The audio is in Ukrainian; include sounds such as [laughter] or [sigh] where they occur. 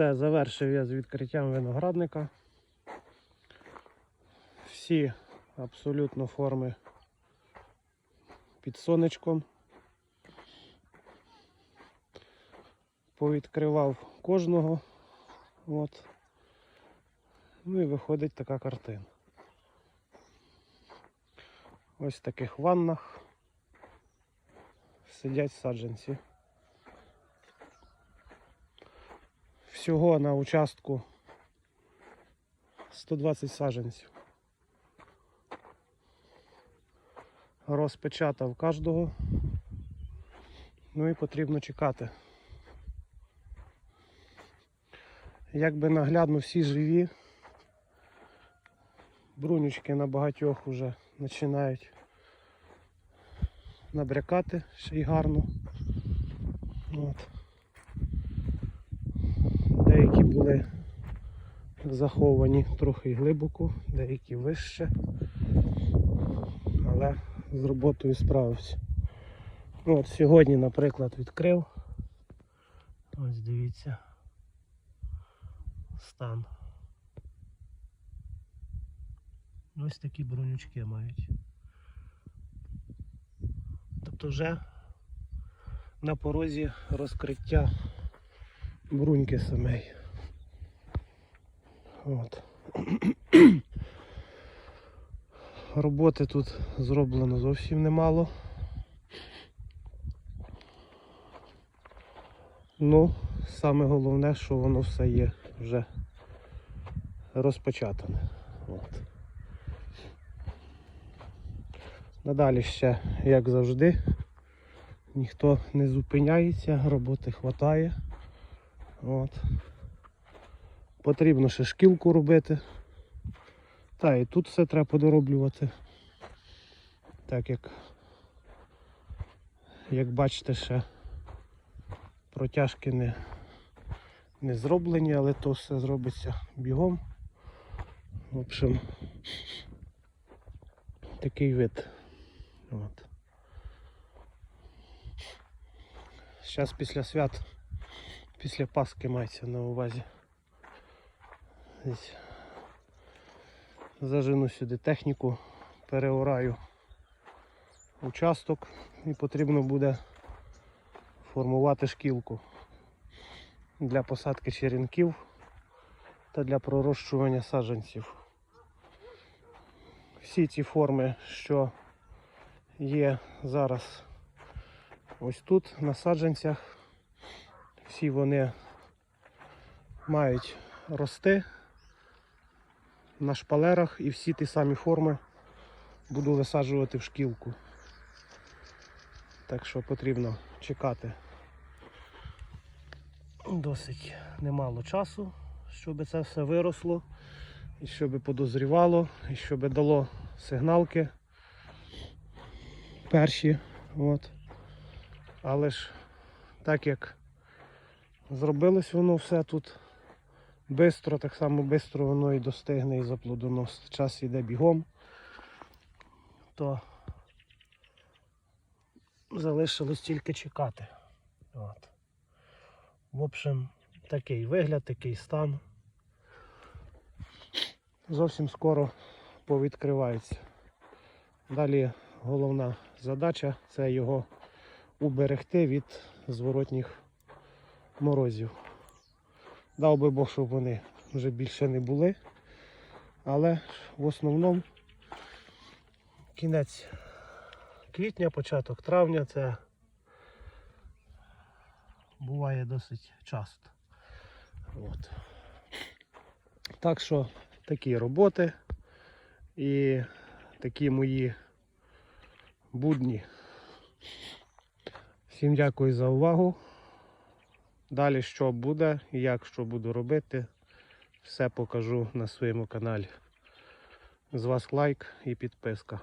Все, завершив я з відкриттям виноградника. Всі абсолютно форми під сонечком. Повідкривав кожного. От. Ну і виходить така картина. Ось в таких ваннах сидять саджанці. Всього на участку 120 саджанців. Розпечатав кожного. Ну і потрібно чекати. Якби наглядно всі живі, брунючки на багатьох вже починають набрякати ще й гарно. От. Деякі були заховані трохи глибоко, деякі вище, але з роботою справився. От сьогодні, наприклад, відкрив. Ось дивіться. Стан. Ось такі бронючки мають. Тобто вже на порозі розкриття бруньки самої. От. [coughs] Роботи тут зроблено зовсім немало. Ну, саме головне, що воно все є вже розпочатане. От. Надалі ще, як завжди, ніхто не зупиняється, роботи вистачає. От. Потрібно ще шкілку робити. Та і тут все треба подороблювати. Так як, як бачите, ще протяжки не, не зроблені, але то все зробиться бігом. В общем, такий вид. От. Зараз після свят, після Пасхи мається на увазі. Десь зажену сюди техніку, переораю участок і потрібно буде формувати шкілку для посадки черенків та для пророщування саджанців. Всі ці форми, що є зараз ось тут на саджанцях, всі вони мають рости на шпалерах і всі ті самі форми буду висаджувати в шкілку. Так що потрібно чекати досить немало часу, щоб це все виросло, і щоб подозрівало, і щоб дало сигналки перші. От. Але ж так як зробилось воно все тут бистро, так само бистро воно і достигне і заплодоносить. Час йде бігом, то залишилось тільки чекати. От. В общем, такий вигляд, такий стан. Зовсім скоро повідкривається. Далі головна задача це його уберегти від зворотніх морозів. Дав би Бог, щоб вони вже більше не були. Але в основному кінець квітня, початок травня це буває досить часто. От. Так що такі роботи і такі мої будні. Всім дякую за увагу. Далі що буде і як що буду робити, все покажу на своєму каналі. З вас лайк і підписка.